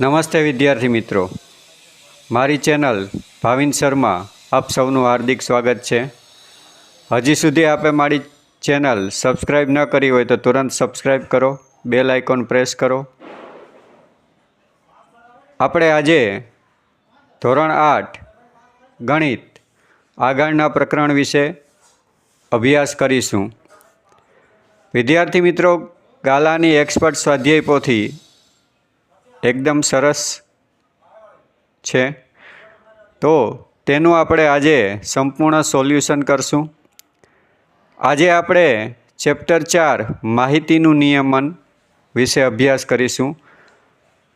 નમસ્તે વિદ્યાર્થી મિત્રો. મારી ચેનલ ભાવિન શર્મા, આપ સૌનું હાર્દિક સ્વાગત છે. હજી સુધી આપે મારી ચેનલ સબસ્ક્રાઈબ ન કરી હોય તો તુરંત સબસ્ક્રાઈબ કરો, બેલ આઇકોન પ્રેસ કરો. આપણે આજે ધોરણ આઠ, ગણિત, આગળના પ્રકરણ વિશે અભ્યાસ કરીશું. વિદ્યાર્થી મિત્રો, ગાલાની એક્સપર્ટ સ્વાધ્યાય પોથી એકદમ સરસ છે. તો તેનું આપણે આજે સંપૂર્ણ સોલ્યુશન કરશું. આજે આપણે ચેપ્ટર ચાર માહિતીનું નિયમન વિશે અભ્યાસ કરીશું.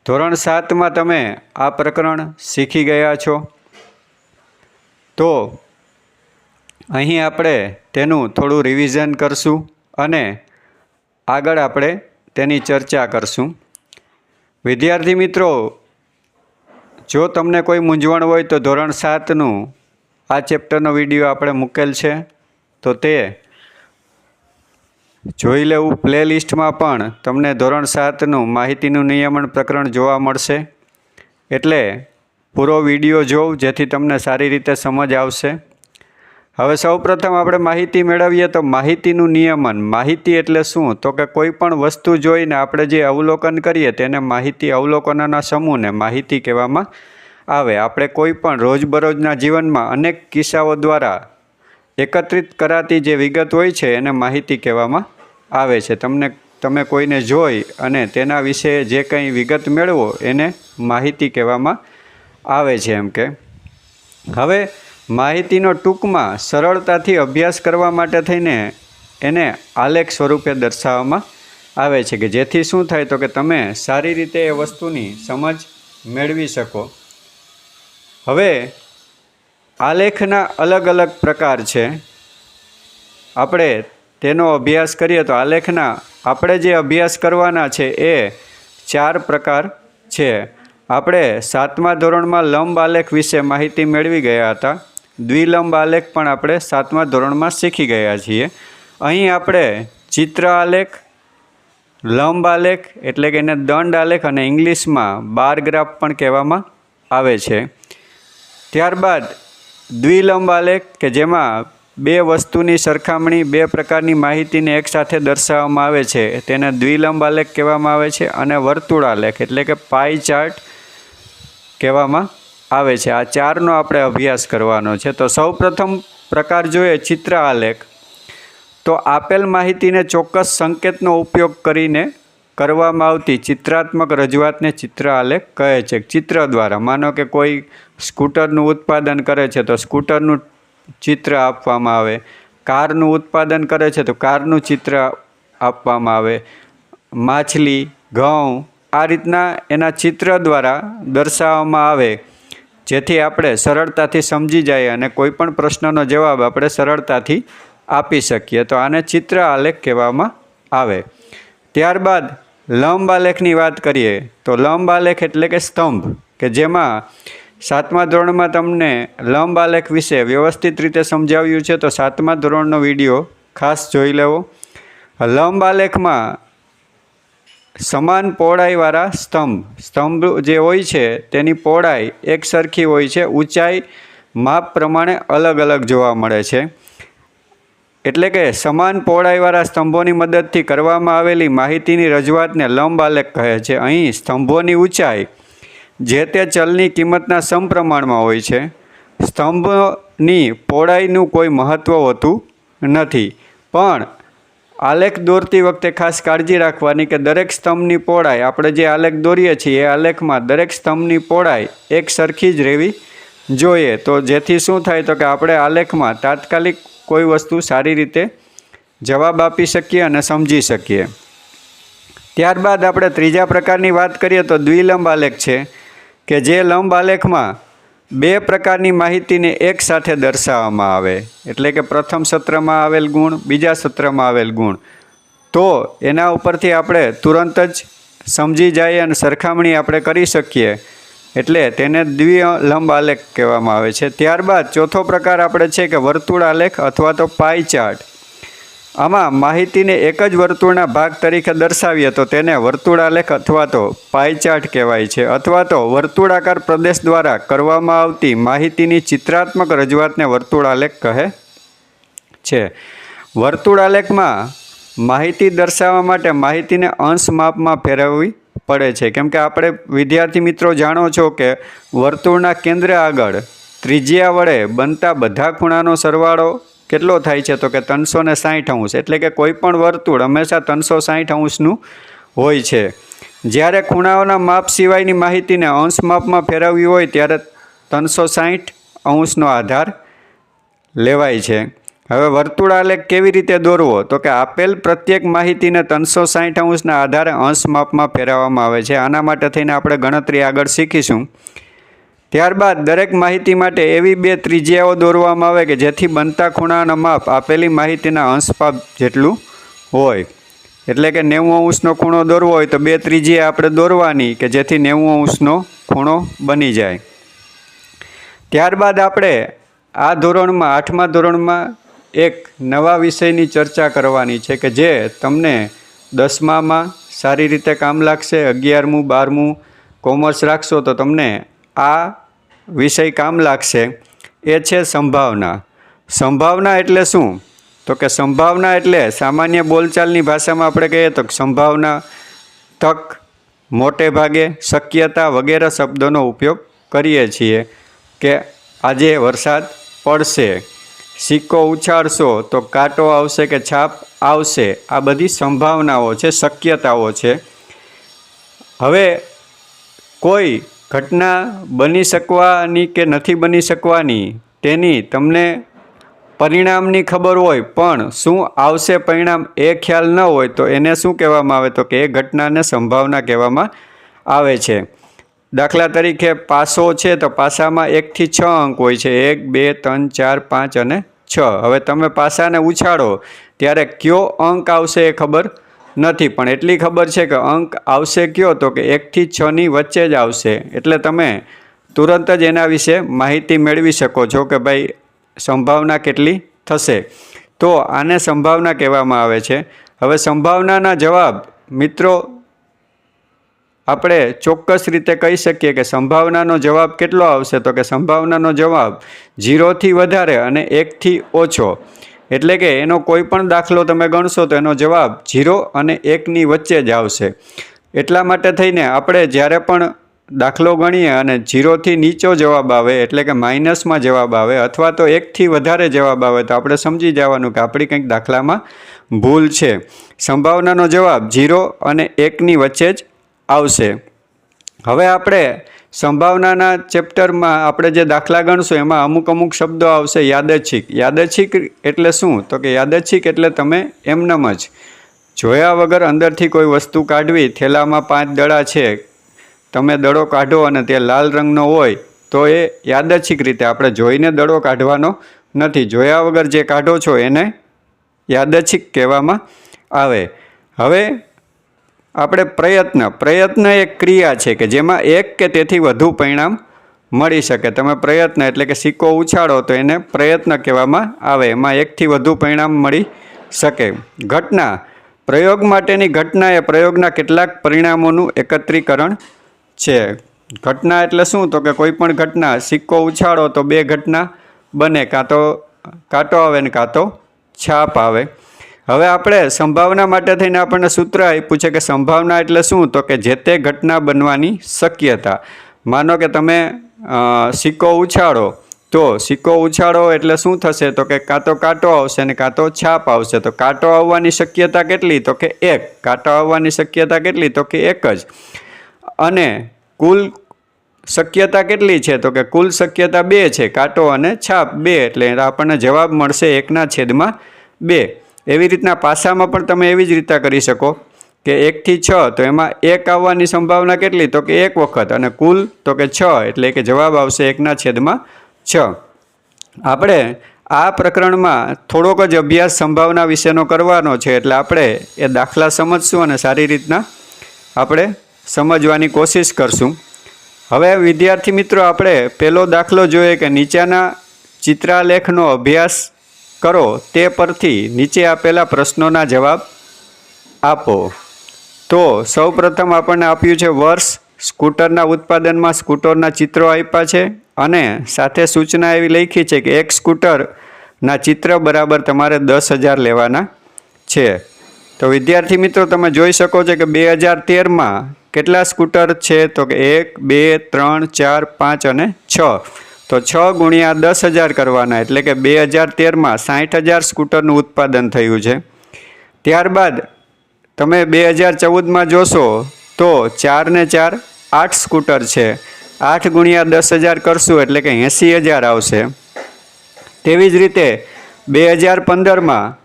ધોરણ સાતમાં તમે આ પ્રકરણ શીખી ગયા છો. તો અહીં આપણે તેનું થોડું રિવિઝન કરશું અને આગળ આપણે તેની ચર્ચા કરશું. વિદ્યાર્થી મિત્રો, જો તમને કોઈ મૂંઝવણ હોય તો ધોરણ સાતનું આ ચેપ્ટરનો વીડિયો આપણે મૂકેલ છે. તો તે જોઈ લેવું. પ્લે લિસ્ટમાં પણ તમને ધોરણ સાતનું માહિતીનું નિયમન પ્રકરણ જોવા મળશે. એટલે પૂરો વીડિયો જોઉં જેથી તમને સારી રીતે સમજ આવશે. હવે સૌપ્રથમ આપણે માહિતી મેળવીએ તો માહિતીનું નિયમન. માહિતી એટલે શું? તો કે કોઈ પણ વસ્તુ જોઈને આપણે જે અવલોકન કરીએ તેને માહિતી અવલોકનોના સમૂહને માહિતી કહેવામાં આવે. આપણે કોઈ પણ રોજબરોજના જીવનમાં અનેક કિસ્સાઓ દ્વારા એકત્રિત કરાતી જે વિગત હોય છે એને માહિતી કહેવામાં આવે છે. તમને, તમે કોઈને જોઈ અને તેના વિશે જે કંઈ વિગત મેળવો એને માહિતી કહેવામાં આવે છે એમ કે. હવે માહિતીનો ટૂંકમાં સરળતાથી અભ્યાસ કરવા માટે થઈને એને આલેખ સ્વરૂપે દર્શાવવામાં આવે છે કે જેથી શું થાય તો કે તમે સારી રીતે એ વસ્તુની સમજ મેળવી શકો. હવે આલેખના અલગ અલગ પ્રકાર છે. આપણે તેનો અભ્યાસ કરીએ તો આલેખના આપણે જે અભ્યાસ કરવાના છે એ ચાર પ્રકાર છે. આપણે સાતમા ધોરણમાં લંબ આલેખ વિશે માહિતી મેળવી ગયા હતા. દ્વિલંબ આલેખ પણ આપણે સાતમા ધોરણમાં શીખી ગયા છીએ. અહીં આપણે ચિત્ર આલેખ, લંબ આલેખ એટલે કે એને દંડ આલેખ અને ઇંગ્લિશમાં બાર ગ્રાફ પણ કહેવામાં આવે છે. ત્યારબાદ દ્વિલંબ આલેખ કે જેમાં બે વસ્તુની સરખામણી, બે પ્રકારની માહિતીને એકસાથે દર્શાવવામાં આવે છે. તેને દ્વિલંબ આલેખ કહેવામાં આવે છે અને વર્તુળ આલેખ એટલે કે પાઈ ચાર્ટ કહેવામાં આવે છે. આ ચારનો આપણે અભ્યાસ કરવાનો છે. તો સૌ પ્રથમ પ્રકાર જોઈએ ચિત્ર આલેખ. તો આપેલ માહિતીને ચોક્કસ સંકેતનો ઉપયોગ કરીને કરવામાં આવતી ચિત્રાત્મક રજૂઆતને ચિત્ર આલેખ કહે છે. ચિત્ર દ્વારા. માનો કે કોઈ સ્કૂટરનું ઉત્પાદન કરે છે તો સ્કૂટરનું ચિત્ર આપવામાં આવે. કારનું ઉત્પાદન કરે છે તો કારનું ચિત્ર આપવામાં આવે. માછલી, ઘઉં આ રીતના એના ચિત્ર દ્વારા દર્શાવવામાં આવે. જેથી આપણે સરળતાથી સમજી જાય અને કોઈ પણ પ્રશ્નનો જવાબ આપણે સરળતાથી આપી શકીએ. તો આને ચિત્ર આલેખ કહેવામાં આવે. ત્યારબાદ લંબ આલેખની વાત કરીએ, તો લંબ આલેખ એટલે કે સ્તંભ, કે જેમાં સાતમા ધોરણમાં તમને લંબ આલેખ વિશે વ્યવસ્થિત રીતે સમજાવ્યું છે. તો સાતમા ધોરણનો વીડિયો ખાસ જોઈ લેવો. લંબ આલેખમાં સમાન પહોળાઈવાળા સ્તંભ. સ્તંભ જે હોય છે, તેની પહોળાઈ એક સરખી હોય છે, ઊંચાઈ માપ પ્રમાણે અલગ અલગ જોવા મળે છે. એટલે કે સમાન પહોળાઈવાળા સ્તંભોની મદદથી કરવામાં આવેલી માહિતીની રજૂઆતને લંબ આલેખ કહે છે. અહીં સ્તંભોની ઊંચાઈ જે તે ચલની કિંમતના સમપ્રમાણમાં હોય છે. સ્તંભની પહોળાઈનું કોઈ મહત્ત્વ હોતું નથી. પણ આલેખ દોરતી વખતે ખાસ કાળજી રાખવાની કે દરેક સ્તંભની પહોળાઈ, આપણે જે આલેખ દોરીએ છીએ, એ આલેખમાં દરેક સ્તંભની પહોળાઈ એક સરખી જ રહેવી જોઈએ. તો જેથી શું થાય તો કે આપણે આલેખમાં તાત્કાલિક કોઈ વસ્તુ સારી રીતે જવાબ આપી શકીએ અને સમજી શકીએ. ત્યારબાદ આપણે ત્રીજા પ્રકારની વાત કરીએ તો દ્વિલંબ આલેખ છે કે જે લંબ આલેખમાં બે પ્રકારની માહિતીને એકસાથે દર્શાવવામાં આવે. એટલે કે પ્રથમ સત્રમાં આવેલ ગુણ, બીજા સત્રમાં આવેલ ગુણ. તો એના ઉપરથી આપણે તુરંત જ સમજી જઈએ અને સરખામણી આપણે કરી શકીએ. એટલે તેને દ્વિલંબ આલેખ કહેવામાં આવે છે. ત્યારબાદ ચોથો પ્રકાર આપણે છે કે વર્તુળ આલેખ અથવા તો પાઈ ચાર્ટ આમાં માહિતીને એક જ વર્તુળના ભાગ તરીકે દર્શાવીએ તો તેને વર્તુળાલેખ અથવા તો પાયચાર્ટ કહેવાય છે. અથવા તો વર્તુળાકાર પ્રદેશ દ્વારા કરવામાં આવતી માહિતીની ચિત્રાત્મક રજૂઆતને વર્તુળાલેખ કહે છે. વર્તુળાલેખમાં માહિતી દર્શાવવા માટે માહિતીને અંશ માપમાં ફેરવવી પડે છે. કેમ કે આપણે વિદ્યાર્થી મિત્રો જાણો છો કે વર્તુળના કેન્દ્ર આગળ ત્રિજ્યા વડે બનતા બધા ખૂણાનો સરવાળો કેટલો થાય છે તો કે ત્રણસો ને સાઠ અંશ, એટલે કે કોઈપણ વર્તુળ હંમેશા ત્રણસો સાઠ અંશનું હોય છે. જ્યારે ખૂણાઓના માપ સિવાયની માહિતીને અંશ માપમાં ફેરવવી હોય ત્યારે ત્રણસો સાઠ અંશનો આધાર લેવાય છે. હવે વર્તુળાલેખ કેવી રીતે દોરવો? તો કે આપેલ પ્રત્યેક માહિતીને ત્રણસો સાઠ અંશના આધારે અંશ માપમાં ફેરવવામાં આવે છે. આના માટે થઈને આપણે ગણતરી આગળ શીખીશું. ત્યારબાદ દરેક માહિતી માટે એવી બે ત્રિજ્યાઓ દોરવામાં આવે કે જેથી બનતા ખૂણાના માપ આપેલી માહિતીના અંશપાપ જેટલું હોય. એટલે કે નેવું અંશનો ખૂણો દોરવો હોય તો બે ત્રિજ્યા આપણે દોરવાની કે જેથી નેવું અંશનો ખૂણો બની જાય. ત્યારબાદ આપણે આ ધોરણમાં, આઠમા ધોરણમાં એક નવા વિષયની ચર્ચા કરવાની છે કે જે તમને દસમામાં સારી રીતે કામ લાગશે, અગિયારમું, બારમું કોમર્સ રાખશો તો તમને આ વિષય કામ લાગશે. એ છે સંભાવના. સંભાવના એટલે શું? તો કે સંભાવના એટલે સામાન્ય બોલચાલની ભાષામાં આપણે કહીએ તો સંભાવના, તક, મોટે ભાગે, શક્યતા વગેરે શબ્દોનો ઉપયોગ કરીએ છીએ કે આજે વરસાદ પડશે, સિક્કો ઉછાળશો તો કાંટો આવશે કે છાપ આવશે. આ બધી સંભાવનાઓ છે, શક્યતાઓ છે. હવે કોઈ ઘટના બની શકવાની કે નથી બની શકવાની તેની તમને પરિણામની ખબર હોય, પણ શું આવશે પરિણામ એ ખ્યાલ ન હોય તો એને શું કહેવામાં આવે? તો કે એ ઘટનાને સંભાવના કહેવામાં આવે છે. દાખલા તરીકે પાસો છે તો પાસામાં એકથી છ અંક હોય છે. એક, બે, ત્રણ, ચાર, પાંચ અને છ. હવે તમે પાસાને ઉછાળો. ત્યારે કયો અંક આવશે એ ખબર નથી, પણ એટલી ખબર છે કે અંક આવશે કયો તો કે એકથી છની વચ્ચે જ આવશે. એટલે તમે તુરંત જ એના વિશે માહિતી મેળવી શકો છો કે ભાઈ સંભાવના કેટલી થશે. તો આને સંભાવના કહેવામાં આવે છે. હવે સંભાવનાના જવાબ, મિત્રો, આપણે ચોક્કસ રીતે કહી શકીએ કે સંભાવનાનો જવાબ કેટલો આવશે તો કે સંભાવનાનો જવાબ ઝીરોથી વધારે અને એકથી ઓછો. એટલે કે એનો કોઈ પણ દાખલો તમે ગણશો તો એનો જવાબ ઝીરો અને એકની વચ્ચે જ આવશે. એટલા માટે થઈને આપણે જ્યારે પણ દાખલો ગણીએ અને ઝીરોથી નીચો જવાબ આવે, એટલે કે માઇનસમાં જવાબ આવે અથવા તો એકથી વધારે જવાબ આવે, તો આપણે સમજી જવાનું કે આપણી કંઈક દાખલામાં ભૂલ છે. સંભાવનાનો જવાબ ઝીરો અને એકની વચ્ચે જ આવશે. હવે આપણે સંભાવનાના ચેપ્ટરમાં આપણે જે દાખલા ગણશું, એમાં અમુક અમુક શબ્દો આવશે, યાદચ્છિક. યાદચ્છિક એટલે શું? તો કે યાદચ્છિક એટલે તમે એમનેમ જ. જોયા વગર અંદરથી કોઈ વસ્તુ કાઢવી, થેલામાં પાંચ દડા છે, તમે દડો કાઢો અને તે લાલ રંગનો હોય, તો એ યાદચ્છિક રીતે આપણે જોઈને દડો કાઢવાનો નથી. જોયા વગર જે કાઢો છો એને યાદચ્છિક કહેવામાં આવે. હવે આપણે પ્રયત્ન પ્રયત્ન એક ક્રિયા છે કે જેમાં એક કે તેથી વધુ પરિણામ મળી શકે. તમે પ્રયત્ન એટલે કે સિક્કો ઉછાળો તો એને પ્રયત્ન કહેવામાં આવે. એમાં એકથી વધુ પરિણામ મળી શકે. ઘટના, પ્રયોગ માટેની ઘટના એ પ્રયોગના કેટલાક પરિણામોનું એકત્રીકરણ છે. ઘટના એટલે શું? તો કે કોઈ પણ ઘટના, સિક્કો ઉછાળો તો બે ઘટના બને. કાં તો કાંટો આવે ને કાં તો છાપ આવે. હવે આપણે સંભાવના માટે થઈને આપણને સૂત્ર આપ્યું છે કે સંભાવના એટલે શું? તો કે જે તે ઘટના બનવાની શક્યતા. માનો કે તમે સિક્કો ઉછાળો. તો સિક્કો ઉછાળો એટલે શું થશે? તો કે કાં તો કાંટો આવશે ને કાં તો છાપ આવશે. તો કાંટો આવવાની શક્યતા કેટલી? તો કે એક. કાંટો આવવાની શક્યતા કેટલી? તો કે એક જ. અને કુલ શક્યતા કેટલી છે? તો કે કુલ શક્યતા બે છે. કાંટો અને છાપ બે. એટલે આપણને જવાબ મળશે એકના છેદમાં બે. એવી રીતના પાસામાં પણ તમે એવી જ રીતના કરી શકો કે એકથી છ, તો એમાં એક આવવાની સંભાવના કેટલી? તો કે એક વખત. અને કુલ, તો કે છ, એટલે કે જવાબ આવશે એકના છેદમાં છ. આપણે આ પ્રકરણમાં થોડોક જ અભ્યાસ સંભાવના વિશેનો કરવાનો છે, એટલે આપણે એ દાખલા સમજશું અને સારી રીતના આપણે સમજવાની કોશિશ કરશું. હવે વિદ્યાર્થી મિત્રો, આપણે પહેલો દાખલો જોઈએ કે નીચાના ચિત્રાલેખનો અભ્યાસ કરો તે પરથી નીચે આપેલા પ્રશ્નોના જવાબ આપો. તો સૌપ્રથમ આપણને આપ્યું છે વર્ષ, સ્કૂટરના ઉત્પાદનમાં સ્કૂટરના ચિત્રો આપ્યા છે અને સાથે સૂચના એવી લખી છે કે એક સ્કૂટરના ચિત્ર બરાબર તમારે દસ હજાર લેવાના છે. તો વિદ્યાર્થી મિત્રો, તમે જોઈ શકો છો કે બે હજાર તેરમાં કેટલા સ્કૂટર છે? તો કે એક, બે, ત્રણ, ચાર, પાંચ અને છ. તો છ ગુણ્યા દસ હજાર કરવાના, એટલે કે બે હજાર તેરમાં સાઠ હજાર સ્કૂટરનું ઉત્પાદન થયું છે. ત્યારબાદ તમે બે હજાર ચૌદમાં જોશો તો ચાર ને ચાર આઠ સ્કૂટર છે. આઠ ગુણ્યા દસ હજાર કરશું એટલે કે એંસી હજાર આવશે. તેવી જ રીતે બે હજાર પંદરમાં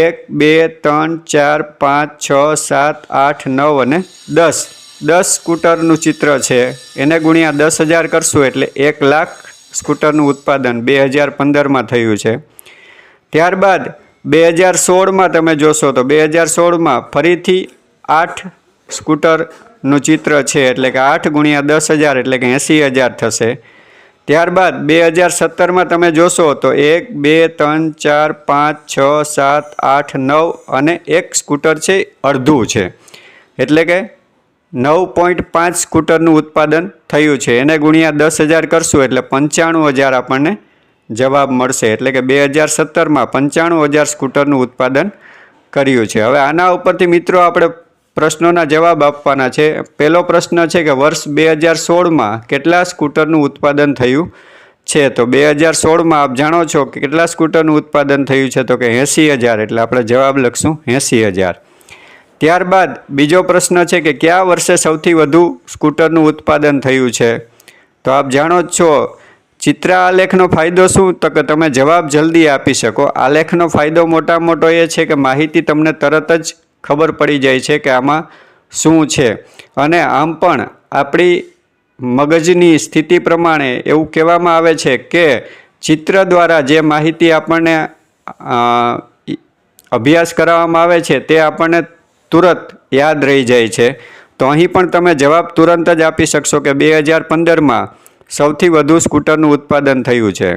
એક, બે, ત્રણ, ચાર, પાંચ, છ, સાત, આઠ, નવ અને દસ દસ સ્કૂટરનું ચિત્ર છે. એને ગુણ્યા દસ હજાર કરશું એટલે એક લાખ સ્કૂટરનું ઉત્પાદન બે હજાર પંદરમાં થયું છે. ત્યારબાદ બે હજાર સોળમાં તમે જોશો તો બે હજાર સોળમાં ફરીથી આઠ સ્કૂટરનું ચિત્ર છે એટલે કે આઠ ગુણ્યા દસ હજાર એટલે કે એંસી હજાર થશે. ત્યારબાદ બે હજાર સત્તરમાં તમે જોશો તો એક, બે, ત્રણ, ચાર, પાંચ, છ, સાત, આઠ, નવ અને એક સ્કૂટર છે અડધું છે. એટલે કે નવ પોઈન્ટ પાંચ સ્કૂટરનું ઉત્પાદન થયું છે. એને ગુણ્યા દસ હજાર કરશું એટલે પંચાણું હજાર આપણને જવાબ મળશે. એટલે કે બે હજાર સત્તરમાં પંચાણું હજાર સ્કૂટરનું ઉત્પાદન કર્યું છે. હવે આના ઉપરથી મિત્રો આપણે પ્રશ્નોના જવાબ આપવાના છે. પહેલો પ્રશ્ન છે કે વર્ષ બે હજાર સોળમાં કેટલા સ્કૂટરનું ઉત્પાદન થયું છે? તો બે હજાર સોળમાં આપ જાણો છો કે કેટલા સ્કૂટરનું ઉત્પાદન થયું છે? તો કે એંસી હજાર. એટલે આપણે જવાબ લખશું એંસી હજાર. ત્યારબાદ બીજો પ્રશ્ન છે કે કયા વર્ષે સૌથી વધુ સ્કૂટરનું ઉત્પાદન થયું છે? તો આપ જાણો જ છો, ચિત્ર આલેખનો ફાયદો શું? તો કે તમે જવાબ જલ્દી આપી શકો. આલેખનો ફાયદો મોટા મોટો એ છે કે માહિતી તમને તરત જ ખબર પડી જાય છે કે આમાં શું છે. અને આમ પણ આપણી મગજની સ્થિતિ પ્રમાણે એવું કહેવામાં આવે છે કે ચિત્ર દ્વારા જે માહિતી આપણને અભ્યાસ કરાવવામાં આવે છે તે આપણને તુરંત યાદ રહી જાય છે. તો અહીં પણ તમે જવાબ તુરંત જ આપી શકશો કે બે હજાર પંદરમાં સૌથી વધુ સ્કૂટરનું ઉત્પાદન થયું છે.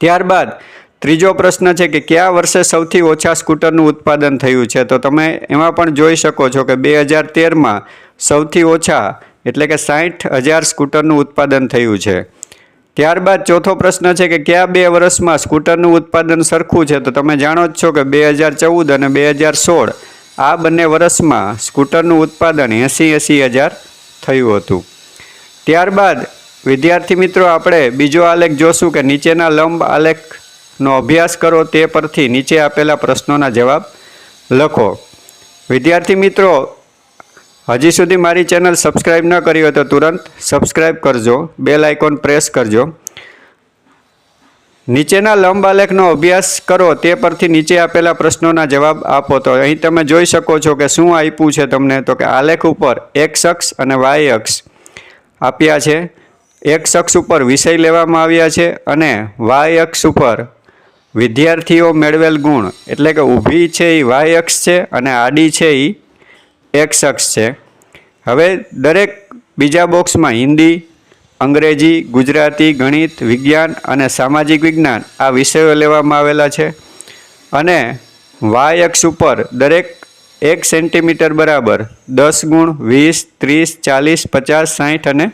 ત્યારબાદ ત્રીજો પ્રશ્ન છે કે કયા વર્ષે સૌથી ઓછા સ્કૂટરનું ઉત્પાદન થયું છે? તો તમે એમાં પણ જોઈ શકો છો કે બે હજાર તેરમાં સૌથી ઓછા એટલે કે સાઠ હજાર સ્કૂટરનું ઉત્પાદન થયું છે. ત્યારબાદ ચોથો પ્રશ્ન છે કે કયા બે વર્ષમાં સ્કૂટરનું ઉત્પાદન સરખું છે? તો તમે જાણો જ છો કે બે હજાર ચૌદ અને બે હજાર સોળ આ બંને વર્ષમાં સ્કૂટરનું ઉત્પાદન એંસી એંસી હજાર થયું હતું. ત્યારબાદ વિદ્યાર્થી મિત્રો, આપણે બીજો આલેખ જોશું કે નીચેના લંબ આલેખનો અભ્યાસ કરો તે પરથી નીચે આપેલા પ્રશ્નોના જવાબ લખો. વિદ્યાર્થી મિત્રો, હજી સુધી મારી ચેનલ સબસ્ક્રાઈબ ન કરી હોય તો તુરંત સબસ્ક્રાઈબ કરજો, બેલ આઇકોન પ્રેસ કરજો. નીચેના લંબ આલેખનો અભ્યાસ કરો તે પરથી નીચે આપેલા પ્રશ્નોના જવાબ આપો. તો અહીં તમે જોઈ શકો છો કે શું આપ્યું છે તમને? તો કે આલેખ ઉપર એક્સ અક્ષ અને વાય અક્ષ આપ્યા છે. એક્સ અક્ષ ઉપર વિષય લેવામાં આવ્યા છે અને વાય અક્ષ ઉપર વિદ્યાર્થીઓ મેળવેલ ગુણ. એટલે કે ઊભી છે એ વાય અક્ષ છે અને આડી છે એ એક્સ અક્ષ છે. હવે દરેક બીજા બોક્સમાં હિન્દી અંગ્રેજી, ગુજરાતી, ગણિત, વિજ્ઞાન અને સામાજિક વિજ્ઞાન આ વિષયો લેવામાં આવેલા છે. અને વાય અક્ષ ઉપર દરેક એક સેન્ટીમીટર બરાબર દસ ગુણ વીસ, ત્રીસ, ચાલીસ, પચાસ સાઠ અને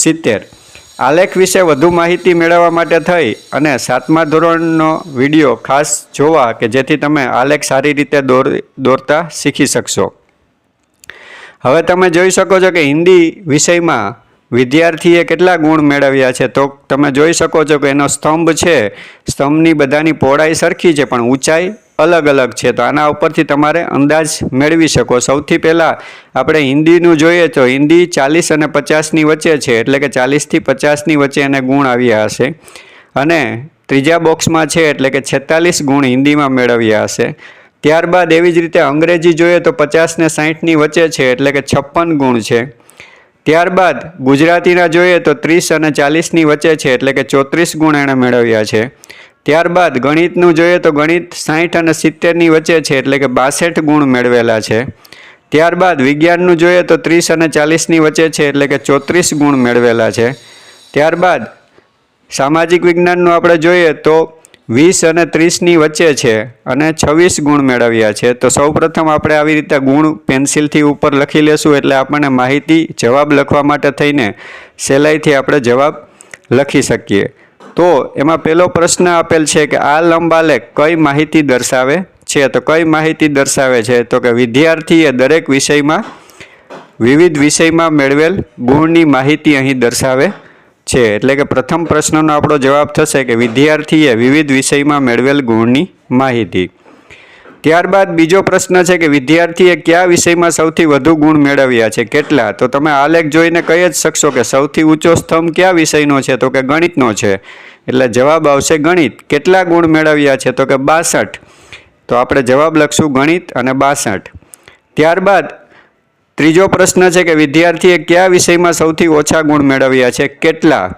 સિત્તેર. આલેખ વિશે વધુ માહિતી મેળવવા માટે થઈ અને સાતમા ધોરણનો વીડિયો ખાસ જોવા કે જેથી તમે આલેખ સારી રીતે દોર, દોરતા શીખી શકશો. હવે તમે જોઈ શકો છો કે હિન્દી વિષયમાં વિદ્યાર્થીએ કેટલા ગુણ મેળવ્યા છે? તો તમે જોઈ શકો છો કે એનો સ્તંભ છે. સ્તંભની બધાની પહોળાઈ સરખી છે, પણ ઊંચાઈ અલગ અલગ છે. તો આના ઉપરથી તમારે અંદાજ મેળવી શકો. સૌથી પહેલાં આપણે હિન્દીનું જોઈએ તો હિન્દી ચાલીસ અને પચાસની વચ્ચે છે, એટલે કે ચાલીસથી પચાસની વચ્ચે એને ગુણ આવ્યા હશે. અને ત્રીજા બોક્સમાં છે, એટલે કે છેતાલીસ ગુણ હિન્દીમાં મેળવ્યા હશે. ત્યારબાદ એવી જ રીતે અંગ્રેજી જોઈએ તો પચાસ ને સાહીઠની વચ્ચે છે, એટલે કે છપ્પન ગુણ છે. ત્યારબાદ ગુજરાતીના જોઈએ તો ત્રીસ અને ચાલીસની વચ્ચે છે, એટલે કે ચોત્રીસ ગુણ એણે મેળવ્યા છે. ત્યારબાદ ગણિતનું જોઈએ તો ગણિત સાહીઠ અને સિત્તેરની વચ્ચે છે, એટલે કે બાસઠ ગુણ મેળવેલા છે. ત્યારબાદ વિજ્ઞાનનું જોઈએ તો ત્રીસ અને ચાલીસની વચ્ચે છે, એટલે કે ચોત્રીસ ગુણ મેળવેલા છે. ત્યારબાદ સામાજિક વિજ્ઞાનનું આપણે જોઈએ તો વીસ અને ત્રીસની વચ્ચે છે અને છવ્વીસ ગુણ મેળવ્યા છે. તો સૌપ્રથમ આપણે આવી રીતે ગુણ પેન્સિલથી ઉપર લખી લેશું એટલે આપણને માહિતી જવાબ લખવા માટે થઈને સહેલાઈથી આપણે જવાબ લખી શકીએ. તો એમાં પહેલો પ્રશ્ન આપેલ છે કે આ લંબાલેખ કઈ માહિતી દર્શાવે છે? તો કઈ માહિતી દર્શાવે છે? તો કે વિદ્યાર્થીએ દરેક વિષયમાં, વિવિધ વિષયમાં મેળવેલ ગુણની માહિતી અહીં દર્શાવે છે. એટલે કે પ્રથમ પ્રશ્નનો આપણો જવાબ થશે કે વિદ્યાર્થીએ વિવિધ વિષયમાં મેળવેલ ગુણની માહિતી. ત્યારબાદ બીજો પ્રશ્ન છે કે વિદ્યાર્થીએ કયા વિષયમાં સૌથી વધુ ગુણ મેળવ્યા છે? કેટલા? તો તમે આલેખ જોઈને કહી જ શકશો કે સૌથી ઊંચો સ્તંભ કયા વિષયનો છે? તો કે ગણિતનો છે. એટલે જવાબ આવશે ગણિત. કેટલા ગુણ મેળવ્યા છે? તો કે બાસઠ. તો આપણે જવાબ લખશું ગણિત અને બાસઠ. ત્યારબાદ ત્રીજો પ્રશ્ન છે કે વિદ્યાર્થીએ કયા વિષયમાં સૌથી ઓછા ગુણ મેળવ્યા છે? કેટલા?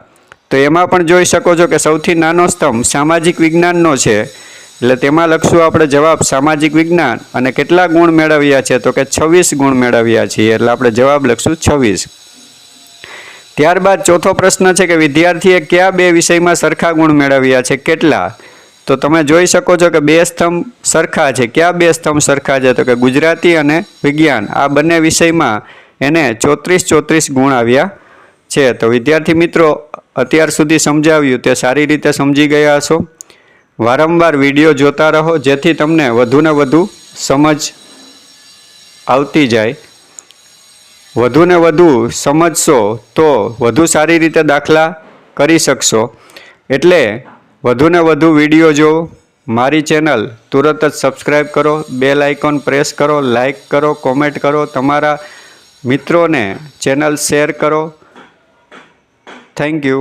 તો એમાં પણ જોઈ શકો છો કે સૌથી નાનો સ્તંભ સામાજિક વિજ્ઞાનનો છે. એટલે તેમાં લખશું આપણે જવાબ સામાજિક વિજ્ઞાન. અને કેટલા ગુણ મેળવ્યા છે? તો કે છવ્વીસ ગુણ મેળવ્યા છીએ. એટલે આપણે જવાબ લખશું છવ્વીસ. ત્યારબાદ ચોથો પ્રશ્ન છે કે વિદ્યાર્થીએ કયા બે વિષયમાં સરખા ગુણ મેળવ્યા છે? કેટલા? તો તમે જોઈ શકો છો કે બે સ્તંભ સરખા છે. કયા બે સ્તંભ સરખા છે? તો કે ગુજરાતી અને વિજ્ઞાન. આ બંને વિષયમાં એને ચોત્રીસ ચોત્રીસ ગુણ આવ્યા છે. તો વિદ્યાર્થી મિત્રો, અત્યાર સુધી સમજાવ્યું તે સારી રીતે સમજી ગયા હશો. વારંવાર વીડિયો જોતા રહો, જેથી તમને વધુને વધુ સમજ આવતી જાય. વધુને વધુ સમજશો તો વધુ સારી રીતે દાખલા કરી શકશો. એટલે વધુને વધુ વીડિયો જો મારી ચેનલ તુરત જ સબસ્ક્રાઈબ કરો બેલ આઇકોન પ્રેસ કરો લાઈક કરો કોમેન્ટ કરો, તમારા મિત્રોને ચેનલ શેર કરો. Thank you